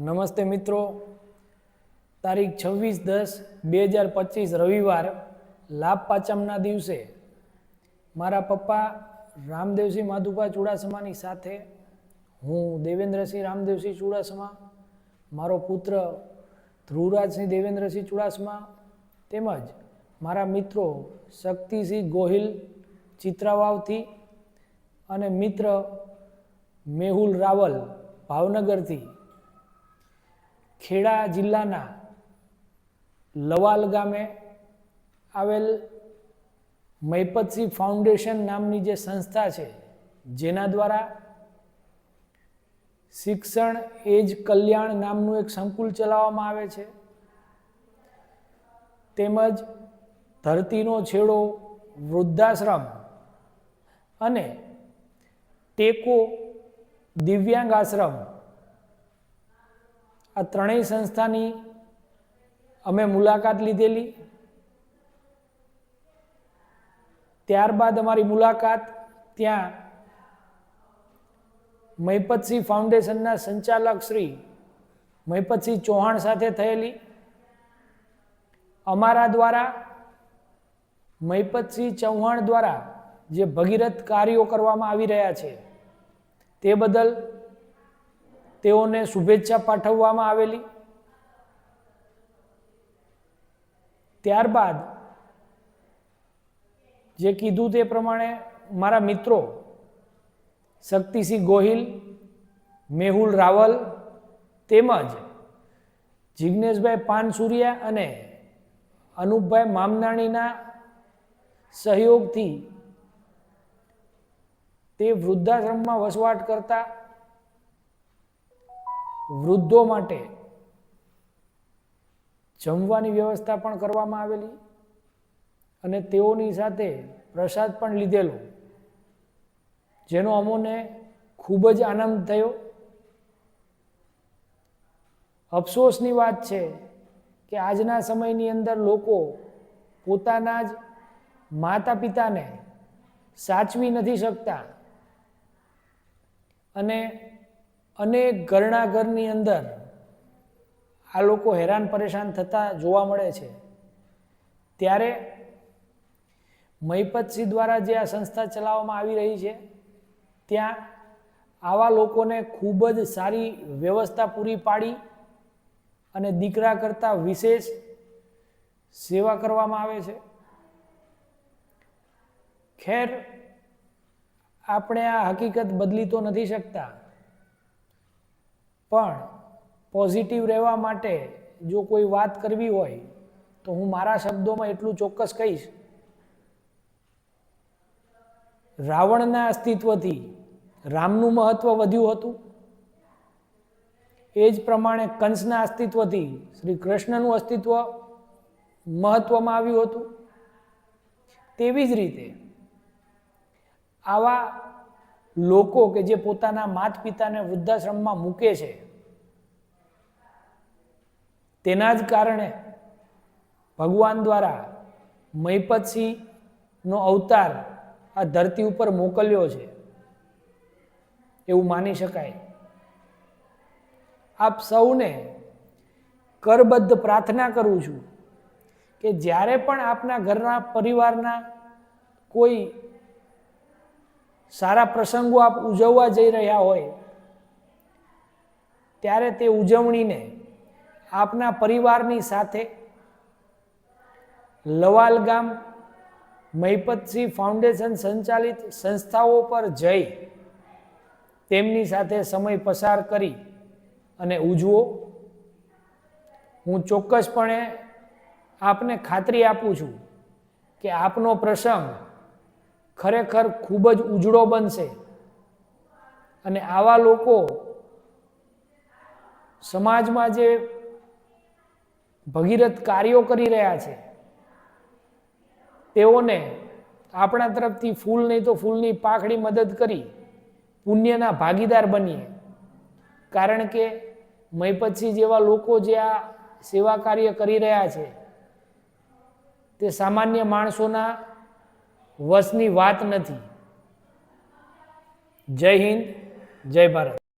નમસ્તે મિત્રો. તારીખ છવ્વીસ દસ બે હજાર પચીસ રવિવાર, લાભ પાંચમના દિવસે મારા પપ્પા રામદેવસિંહ માધુભા ચુડાસમાની સાથે, હું દેવેન્દ્રસિંહ રામદેવસિંહ ચુડાસમા, મારો પુત્ર ધ્રુવરાજસિંહ દેવેન્દ્રસિંહ ચુડાસમા, તેમજ મારા મિત્રો શક્તિસિંહ ગોહિલ ચિત્રાવાવથી અને મિત્ર મેહુલ રાવલ ભાવનગરથી ખેડા જિલ્લાના લવાલ ગામે આવેલ મૈપતસિંહ ફાઉન્ડેશન નામની જે સંસ્થા છે, જેના દ્વારા શિક્ષણ એજ કલ્યાણ નામનું એક સંકુલ ચલાવવામાં આવે છે. તેમજ ધરતીનો છેડો, વૃદ્ધાશ્રમ અને ટેકો દિવ્યાંગ આશ્રમ આ ત્રણેય સંસ્થાની અમે મુલાકાત લીધેલી. ત્યારબાદ અમારી મુલાકાત ત્યાં મૈપતસિંહ ફાઉન્ડેશનના સંચાલક શ્રી મહિપતસિંહ ચૌહાણ સાથે થયેલી. અમારા દ્વારા મૈપતસિંહ ચૌહાણ દ્વારા જે ભગીરથ કાર્યો કરવામાં આવી રહ્યા છે, તે બદલ તેઓને શુભેચ્છા પાઠવવામાં આવેલી. ત્યારબાદ જે કીધું તે પ્રમાણે મારા મિત્રો શક્તિસિંહ ગોહિલ, મેહુલ રાવલ તેમજ જિજ્ઞેશભાઈ પાનસુરિયા અને અનુપભાઈ મામનાણીના સહયોગથી તે વૃદ્ધાશ્રમમાં વસવાટ કરતા વૃદ્ધો માટે જમવાની વ્યવસ્થા પણ કરવામાં આવેલી અને તેઓની સાથે પ્રસાદ પણ લીધેલો, જેનો અમોને ખૂબ જ આનંદ થયો. અફસોસની વાત છે કે આજના સમયની અંદર લોકો પોતાના જ માતા પિતાને સાચવી નથી શકતા અને ઘરના ઘરની અંદર આ લોકો હેરાન પરેશાન થતા જોવા મળે છે. ત્યારે મહિપતસિંહ દ્વારા જે આ સંસ્થા ચલાવવામાં આવી રહી છે, ત્યાં આવા લોકોને ખૂબ જ સારી વ્યવસ્થા પૂરી પાડી અને દીકરા કરતાં વિશેષ સેવા કરવામાં આવે છે. ખેર, આપણે આ હકીકત બદલી તો નથી શકતા. પણ પોઝિટિવ રહેવા માટે જો કોઈ વાત કરવી હોય, તો હું મારા શબ્દોમાં એટલું ચોક્કસ કહીશ. રાવણના અસ્તિત્વથી રામનું મહત્વ વધ્યું હતું. એ જ પ્રમાણે કંસના અસ્તિત્વથી શ્રી કૃષ્ણનું અસ્તિત્વ મહત્વમાં આવ્યું હતું. તેવી જ રીતે આવા લોકો કે જે પોતાના માત પિતાને વૃદ્ધાશ્રમમાં મૂકે છે, તેના જ કારણે ભગવાન દ્વારા મહિપતસિંહનો અવતાર આ ધરતી ઉપર મોકલ્યો છે. એવું માની શકાય. આપ સૌને કરબદ્ધ પ્રાર્થના કરું છું કે જ્યારે પણ આપના ઘરના પરિવારના કોઈ સારા પ્રસંગો આપ ઉજવવા જઈ રહ્યા હોય, ત્યારે તે ઉજવણીને આપના પરિવારની સાથે લવાલ ગામ, મહિપતસિંહ ફાઉન્ડેશન સંચાલિત સંસ્થાઓ પર જઈ તેમની સાથે સમય પસાર કરી અને ઉજવો. હું ચોક્કસપણે આપને ખાતરી આપું છું કે આપનો પ્રસંગ ખરેખર ખૂબ જ ઉજળો બનશે. અને આવા લોકો સમાજમાં જે ભગીરથ કાર્યો કરી રહ્યા છે, તેઓને આપણા તરફથી ફૂલ નહીં તો ફૂલની પાખડી મદદ કરી પુણ્યના ભાગીદાર બનીએ. કારણ કે મહિપતસિંહ જેવા લોકો જે આ સેવા કાર્ય કરી રહ્યા છે, તે સામાન્ય માણસોના વશની વાત નથી. જય હિન્દ જય ભારત.